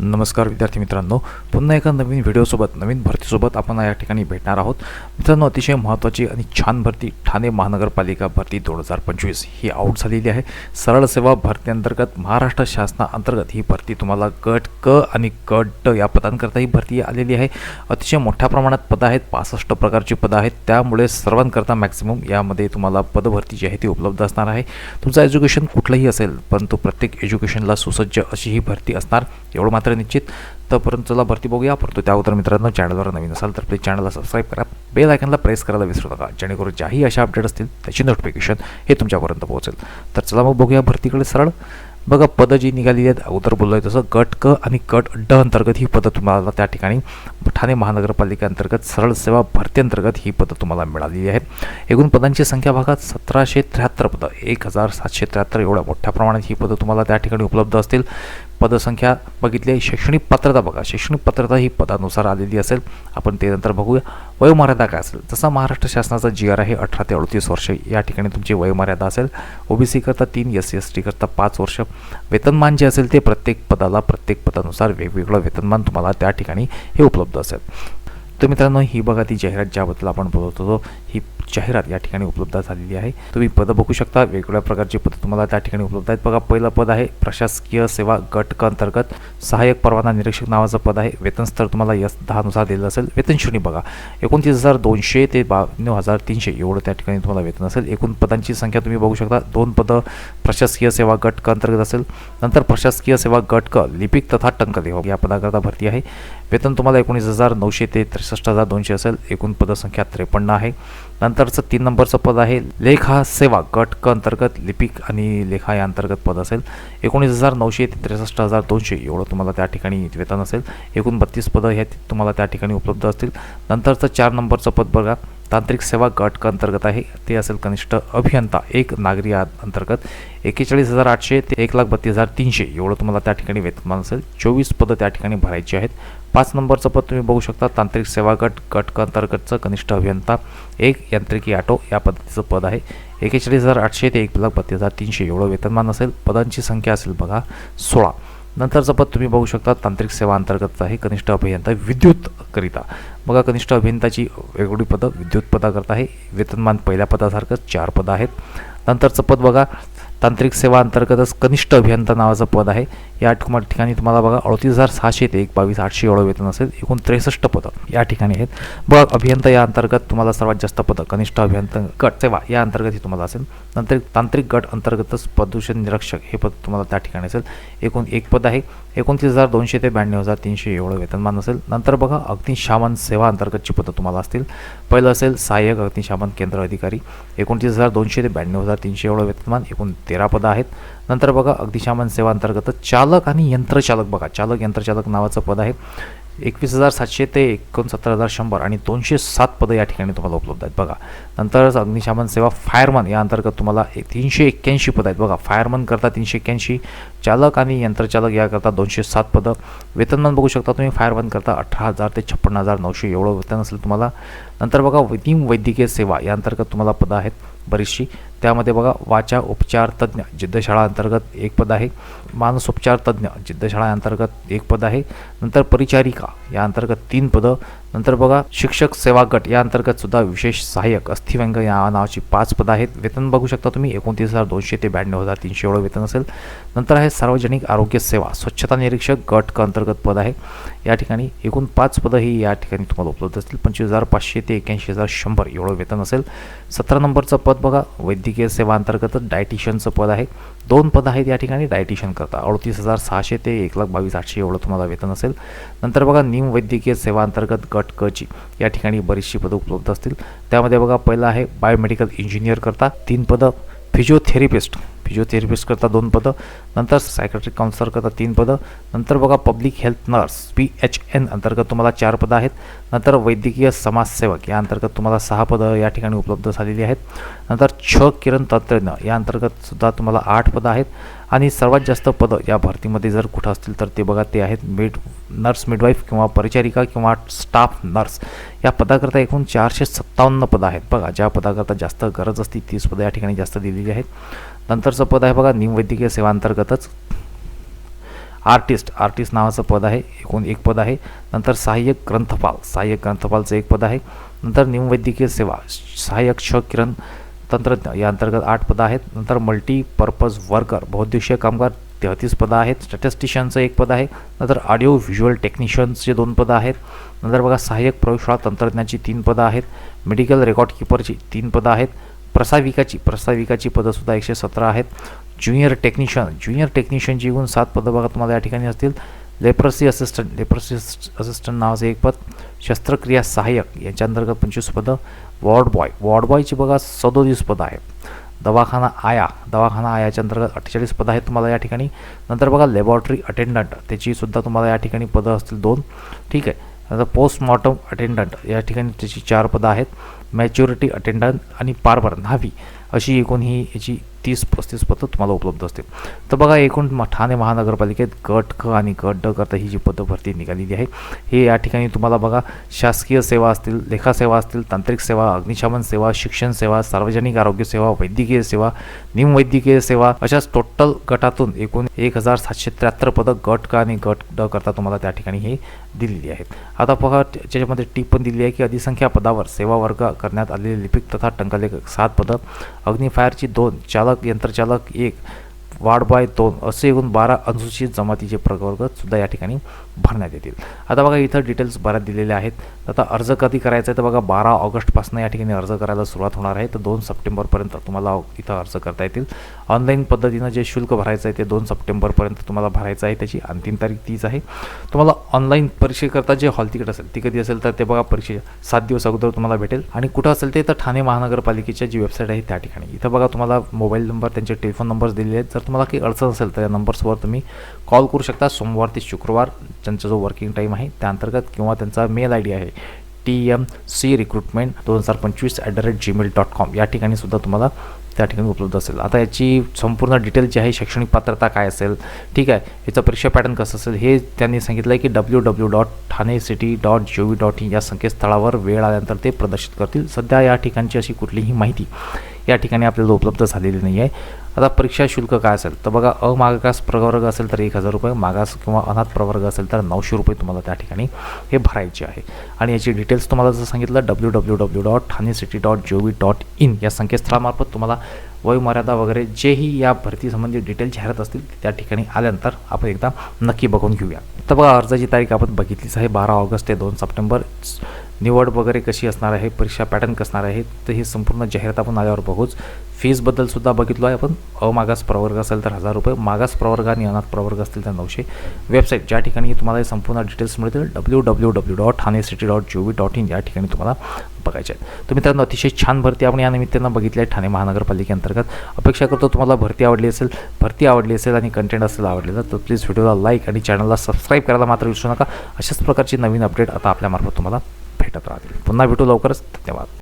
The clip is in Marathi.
नमस्कार विद्यार्थी मित्रांनो पुन्हा एका नवीन व्हिडिओसोबत नवीन भरतीसोबत आपण या ठिकाणी भेटणार आहोत. मित्रांनो अतिशय महत्त्वाची आणि छान भरती ठाणे महानगरपालिका भरती दोन हजार पंचवीस ही आऊट झालेली आहे. सरळ सेवा भरतीअंतर्गत महाराष्ट्र शासनाअंतर्गत ही भरती तुम्हाला गट क आणि गट ड या पदांकरता ही भरती आलेली आहे. अतिशय मोठ्या प्रमाणात पदं आहेत पासष्ट प्रकारची पदं आहेत. त्यामुळे सर्वांकरता मॅक्सिमम यामध्ये तुम्हाला पदभरती जी आहे ती उपलब्ध असणार आहे. तुमचं एज्युकेशन कुठलंही असेल परंतु प्रत्येक एज्युकेशनला सुसज्ज अशी ही भरती असणार. एवढं मात्र निश्चित. तोपर्यंत चला भरती बघूया. परंतु त्या अगोदर मित्रांनो चॅनलवर नवीन असाल तर प्लीज चॅनलला सबस्क्राईब करा. बेल आयकनला प्रेस करायला विसरू नका. जेणेकरून ज्याही अशा अपडेट असतील त्याची नोटिफिकेशन हे तुमच्यापर्यंत पोहोचेल. तर चला मग बघूया भरतीकडे सरळ. बघा पदं जी निघालेली आहेत अगोदर बोललो आहे तसं गट क आणि गट ड अंतर्गत ही पदं तुम्हाला त्या ठिकाणी ठाणे महानगरपालिकेअंतर्गत सरळ सेवा भरती अंतर्गत ही पदं तुम्हाला मिळालेली आहेत. एकूण पदांची संख्या भागात सतराशे त्र्याहत्तर पदं. एक हजार सातशे त्र्याहत्तर एवढ्या मोठ्या प्रमाणात ही पदं तुम्हाला त्या ठिकाणी उपलब्ध असतील. पदसंख्या बघितली आहे. शैक्षणिक पात्रता बघा. शैक्षणिक पात्रता ही पदानुसार आलेली असेल. आपण ते नंतर बघूया. वयोमर्यादा काय असेल? जसा महाराष्ट्र शासनाचा जी आर आहे अठरा ते अडतीस वर्ष. या ठिकाणी तुमची वयोमर्यादा असेल. ओबीसी करता तीन एस सी एस टी करता पाच वर्ष. वेतनमान जे असेल ते प्रत्येक पदाला प्रत्येक पदानुसार वेगवेगळं वेतनमान तुम्हाला त्या ठिकाणी हे उपलब्ध असेल. तर मित्रांनो ही बघा ती जाहिरात ज्याबद्दल आपण बोलत होतो ही जाहिरात या ठिकाणी उपलब्ध झालेली आहे. तुम्ही पदं बघू शकता. वेगवेगळ्या प्रकारची पदं तुम्हाला त्या ठिकाणी उपलब्ध आहेत. बघा पहिलं पद आहे प्रशासकीय सेवा गट अंतर्गत सहाय्यक परवाना निरीक्षक नावाचं पद आहे. वेतन स्तर तुम्हाला यस दहानुसार दिलेलं असेल. वेतन श्रेणी बघा. एकोणतीस हजार दोनशे ते बावन्न हजार तीनशे एवढं त्या ठिकाणी तुम्हाला वेतन असेल. एकूण पदांची संख्या तुम्ही बघू शकता. दोन पदं प्रशासकीय सेवा गट अंतर्गत असेल. नंतर प्रशासकीय सेवा गट क लिपिक तथा टंक या पदाकरता भरती आहे. वेतन तुम्हाला एकोणीस हजार नऊशे ते त्रेसष्ट हजार दोनशे असेल. एकूण पदसंख्या त्रेपन्न आहे. नंतरचं तीन नंबरचं पद आहे. लेखा सेवा गट क अंतर्गत लिपिक आणि लेखा या अंतर्गत पद असेल. एकोणीस हजार नऊशे ते त्रेसष्ट हजार दोनशे एवढं तुम्हाला त्या ठिकाणी वेतन असेल. एकूण बत्तीस पदं हे तुम्हाला त्या ठिकाणी उपलब्ध असतील. नंतरचं चार नंबरचं पद बघा. तांत्रिक सेवा गट क अंतर्गत आहे. ते असेल कनिष्ठ अभियंता एक नागरी आ- अंतर्गत. एकेचाळीस हजार आठशे ते एक लाख बत्तीस हजार तीनशे एवढं तुम्हाला त्या ठिकाणी वेतनमान असेल. चोवीस पदं त्या ठिकाणी भरायची आहेत. पाच नंबरचं पद तुम्ही बघू शकता. तांत्रिक सेवा गट गट अंतर्गतचं कनिष्ठ अभियंता एक यांत्रिकी ऑटो या पद्धतीचं पद आहे. एकेचाळीस हजार आठशे ते एक लाख बत्तीस हजार तीनशे एवढं वेतनमान असेल. पदांची संख्या असेल बघा सोळा. नंतरचं पद तुम्ही बघू शकता. तांत्रिक सेवा अंतर्गत आहे. कनिष्ठ अभियंता विद्युत करिता बघा कनिष्ठ अभियंताची वेगवेगळी पदं विद्युत पदाकरता आहे. वेतनमान पहिल्या पदासारखंच चार पदं आहेत. नंतरचं पद बघा. तांत्रिक सेवा अंतर्गतच कनिष्ठ अभियंता नावाचं पद आहे. या ठिकाणी ठिकाणी तुम्हाला बघा अडतीस हजार सहाशे ते एक बावीस आठशे एवढं वेतन असेल. एकूण त्रेसष्ट पदं या ठिकाणी आहेत. बघा अभियंता या अंतर्गत तुम्हाला सर्वात जास्त पदं कनिष्ठ अभियंता गट सेवा या अंतर्गत ही तुम्हाला असेल. नंतर तांत्रिक गट अंतर्गतच प्रदूषण निरीक्षक हे पद तुम्हाला त्या ठिकाणी असेल. एकूण एक पद आहे. एकोणतीस हजार दोनशे ते ब्याण्णव हजार तीनशे एवढं वेतनमान असेल. नंतर बघा अग्निशामन सेवा अंतर्गतची पदं तुम्हाला असतील. पहिलं असेल सहाय्यक अग्निशामन केंद्र अधिकारी. एकोणतीस हजार दोनशे ते ब्याण्णव हजार तीनशे एवढं वेतनमान एकूण तेरा पदं आहेत. नंतर बघा अग्निशामन सेवा अंतर्गत चालक आणि यंत्रचालक बघा. चालक यंत्रचालक नावाचं पद आहे. एकवीस हजार सातशे ते एकोणसत्तर हजार शंभर आणि दोनशे सात पदं या ठिकाणी तुम्हाला उपलब्ध आहेत. बघा नंतर अग्निशामन सेवा फायरमन या अंतर्गत तुम्हाला तीनशे एक्क्याऐंशी पदं आहेत. बघा फायरमन करता तीनशे एक्क्याऐंशी चालक आणि यंत्रचालक याकरता दोनशे सात पदं. वेतनमान बघू शकता तुम्ही फायरमन करता अठरा हजार ते छप्पन्न हजार नऊशे एवढं वेतन असेल तुम्हाला. नंतर बघा निम वैद्यकीय सेवा या अंतर्गत तुम्हाला पदं आहेत बरीचशी. त्यामध्ये बघा वाचा उपचार तज्ज्ञ जिद्दशाळा अंतर्गत एक पद आहे. मानसोपचार तज्ज्ञ जिद्दशाळा अंतर्गत एक पद आहे. नंतर परिचारिका या अंतर्गत तीन पदं. नंतर बघा शिक्षक सेवा गट या अंतर्गत सुद्धा विशेष सहाय्यक अस्थिव्यंग या नावाची पाच पदं आहेत. वेतन बघू शकता तुम्ही एकोणतीस हजार दोनशे ते ब्याण्णव हजार तीनशे एवढं वेतन असेल. नंतर आहे सार्वजनिक आरोग्य सेवा स्वच्छता निरीक्षक गट क अंतर्गत पद आहे. या ठिकाणी एकूण पाच पदं ही या ठिकाणी तुम्हाला उपलब्ध असतील. पंचवीस हजार पाचशे ते एक्याऐंशी हजार शंभर एवढं वेतन असेल. सतरा नंबरचं पद बघा वैद्यकीय सेवा अंतर्गतच डायटिशियनचं पद आहे. दोन पदं आहेत या ठिकाणी डायटिशियन करता अडतीस हजार सहाशे ते एक लाख बावीस आठशे एवढं तुम्हाला वेतन असेल. नंतर बघा निम वैद्यकीय सेवा अंतर्गत गट कची या ठिकाणी बरीचशी पदं उपलब्ध असतील. त्यामध्ये बघा पहिलं आहे बायोमेडिकल इंजिनियर करता. तीन पदं फिजिओथेरपिस्ट फिजिओथेरपिस्टकरता करता दोन पदं नंतर सायकॅट्रिक काउन्सलर करता तीन पदं नंतर बघा public health nurse P H N अंतर्गत तुम्हाला चार पदं आहेत नंतर वैद्यकीय समाजसेवक या अंतर्गत तुम्हाला सहा पदं या ठिकाणी उपलब्ध झालेली आहेत नंतर छ किरण तंत्रज्ञ या अंतर्गत सुद्धा तुम्हाला आठ पदं आहेत आणि सर्वात जास्त पदं या भरतीमध्ये जर कुठं असतील तर ते बघा ते आहेत मिड नर्स मिडवाईफ किंवा परिचारिका किंवा स्टाफ नर्स या पदाकरता एकूण चारशे सत्तावन्न पदं आहेत बघा ज्या पदाकरता जास्त गरज असते तीस पदं या ठिकाणी जास्त दिलेली आहेत. नंतरचं पद आहे बघा निमवैद्यकीय सेवा अंतर्गतच. आर्टिस्ट आर्टिस्ट नावाचं पद आहे एकूण एक पद आहे. नंतर सहाय्यक ग्रंथपाल सहाय्यक ग्रंथपालचं एक पद आहे. नंतर निमवैद्यकीय सेवा सहाय्यक क्ष किरण तंत्रज्ञ या अंतर्गत आठ पदं आहेत. नंतर मल्टीपर्पज वर्कर बहुद्देशीय कामगार तेहतीस पदं आहेत. स्टॅटिस्टिशियनचं एक पद आहे. नंतर ऑडिओ व्हिज्युअल टेक्निशियन्सचे दोन पदं आहेत. नंतर बघा सहाय्यक प्रयोगशाळा तंत्रज्ञाची तीन पदं आहेत. मेडिकल रेकॉर्ड किपरची तीन पदं आहेत. प्रसाविकाची प्रसाविकाची पदंसुद्धा एकशे सतरा आहेत. ज्युनियर टेक्निशियन ज्युनियर टेक्निशियनची एकूण सात पदं बघा तुम्हाला या ठिकाणी असतील. लेप्रसी असिस्टंट लेप्रसी असिस्टंट नावाचं एक पद. शस्त्रक्रिया सहाय्यक यांच्या अंतर्गत पंचवीस पदं. वॉर्ड बॉय वॉर्ड बॉयची बघा सदोतीस पदं आहेत. दवाखाना आया दवाखाना आयाच्या अंतर्गत अठ्ठेचाळीस पदं आहेत तुम्हाला या ठिकाणी. नंतर बघा लॅबॉरेटरी अटेंडंट त्याचीसुद्धा तुम्हाला या ठिकाणी पदं असतील दोन. ठीक आहे. नंतर पोस्टमॉर्टम अटेंडंट या ठिकाणी त्याची चार पदं आहेत. मॅच्युरिटी अटेंडंट आणि पार्बर न्हावी अशी एकूण ही याची तीस पस्तीस पदं तुम्हाला उपलब्ध असतील. तर बघा एकूण ठाणे महानगरपालिकेत गट ख आणि गट ड करता ही जी पदं भरती निघालेली आहे हे या ठिकाणी तुम्हाला बघा शासकीय सेवा असतील लेखा सेवा असतील तांत्रिक सेवा अग्निशमन सेवा शिक्षण सेवा सार्वजनिक आरोग्य सेवा वैद्यकीय सेवा निमवैद्यकीय सेवा अशाच टोटल गटातून एकूण एक हजार सातशे त्र्याहत्तर पदं गट क आणि गट ड करता तुम्हाला त्या ठिकाणी हे दिलेली आहेत. आता बघा त्याच्यामध्ये टीप पण दिली आहे की अधिसंख्या पदावर सेवा वर्ग करण्यात आलेले लिपिक तथा टंकलेखक सात पदं अग्निफायरची दोन चालक यंत्रचालक एक वार्ड बॉय दोन असे एकूण बारा अनुसूचित जमातीचे प्रवर्ग सुद्धा या ठिकाणी भरण्यात येतील. आता बघा इथं डिटेल्स बऱ्याच दिलेल्या आहेत. आता अर्ज कधी करायचा आहे? तर बघा बारा ऑगस्टपासून या ठिकाणी अर्ज करायला सुरुवात होणार आहे. तर दोन सप्टेंबरपर्यंत तुम्हाला इथं अर्ज करता येतील. ऑनलाईन पद्धतीनं जे शुल्क भरायचं आहे ते दोन सप्टेंबरपर्यंत तुम्हाला भरायचं आहे. त्याची अंतिम तारीख तीच आहे. तुम्हाला ऑनलाईन परीक्षेकरता जे हॉल तिकीट असेल ती कधी असेल तर ते बघा परीक्षे सात दिवस अगोदर तुम्हाला भेटेल. आणि कुठं असेल ते तर ठाणे महानगरपालिकेच्या जी वेबसाईट आहे त्या ठिकाणी. इथं बघा तुम्हाला मोबाईल नंबर त्यांचे टेलिफोन नंबर्स दिलेले आहेत. जर तुम्हाला काही अडचण असेल तर या नंबर्सवर तुम्ही कॉल करू शकता. सोमवार ते शुक्रवार त्यांचा जो वर्किंग टाईम आहे त्या अंतर्गत किंवा त्यांचा मेल आय डी आहे टी एम सी रिक्रुटमेंट दोन हजार पंचवीस at the rate Gmail dot com या ठिकाणी सुद्धा तुम्हाला त्या ठिकाणी उपलब्ध असेल. आता याची संपूर्ण डिटेल जी आहे शैक्षणिक पात्रता काय असेल ठीक आहे याचा परीक्षा पॅटर्न कसं असेल हे त्यांनी सांगितलं आहे की W W dot Thane city dot G O V dot in या संकेतस्थळावर वेळ आल्यानंतर ते प्रदर्शित करतील. सध्या या ठिकाणची अशी कुठलीही माहिती या ठिकाणी आपल्याला उपलब्ध झालेली नाही आहे आता परीक्षा शुल्क काय असेल? तर बघा अमागास प्रवर्ग असेल तर एक हजार रुपये मागास किंवा अनाथ प्रवर्ग असेल तर नऊशे रुपये तुम्हाला त्या ठिकाणी हे भरायचे आहे. आणि याची डिटेल्स तुम्हाला जसं सांगितलं W W W dot Thane city dot G O V dot in या संकेतस्थळामार्फत तुम्हाला वयोमर्यादा वगैरे जेही या भरतीसंबंधी डिटेल जाहिरात असतील त्या ठिकाणी आल्यानंतर आपण एकदा नक्की बघून घेऊया. तर बघा अर्जाची तारीख आपण बघितलीच आहे बारा ऑगस्ट ते दोन सप्टेंबर. निवड वगैरे कशी असणार आहे परीक्षा पॅटर्न कसणार आहे तर हे संपूर्ण जाहिरात आपण आल्यावर बघूच. फीजबद्दलसुद्धा बघितलो आहे आपण. अमागास प्रवर्ग असेल तर हजार रुपये मागास प्रवर्ग आणि अनाथ प्रवर्ग असतील तर नऊशे. वेबसाईट ज्या ठिकाणी तुम्हाला हे संपूर्ण डिटेल्स मिळतील W W W dot Thane city dot G O V dot in या ठिकाणी तुम्हाला बघायचे आहेत. तर मित्रांनो अतिशय छान भरती आपण या निमित्तानं बघितली आहे ठाणे महानगरपालिकेअंतर्गत. अपेक्षा करतो तुम्हाला भरती आवडली असेल भरती आवडली असेल आणि कंटेंट असेल आवडलेलं तर प्लीज व्हिडिओला लाईक आणि चॅनलला सबस्क्राईब करायला मात्र विसरू नका. अशाच प्रकारची नवीन अपडेट आता आपल्यामार्फत तुम्हाला भेटत राहतील. पुन्हा भेटू लवकरच. धन्यवाद.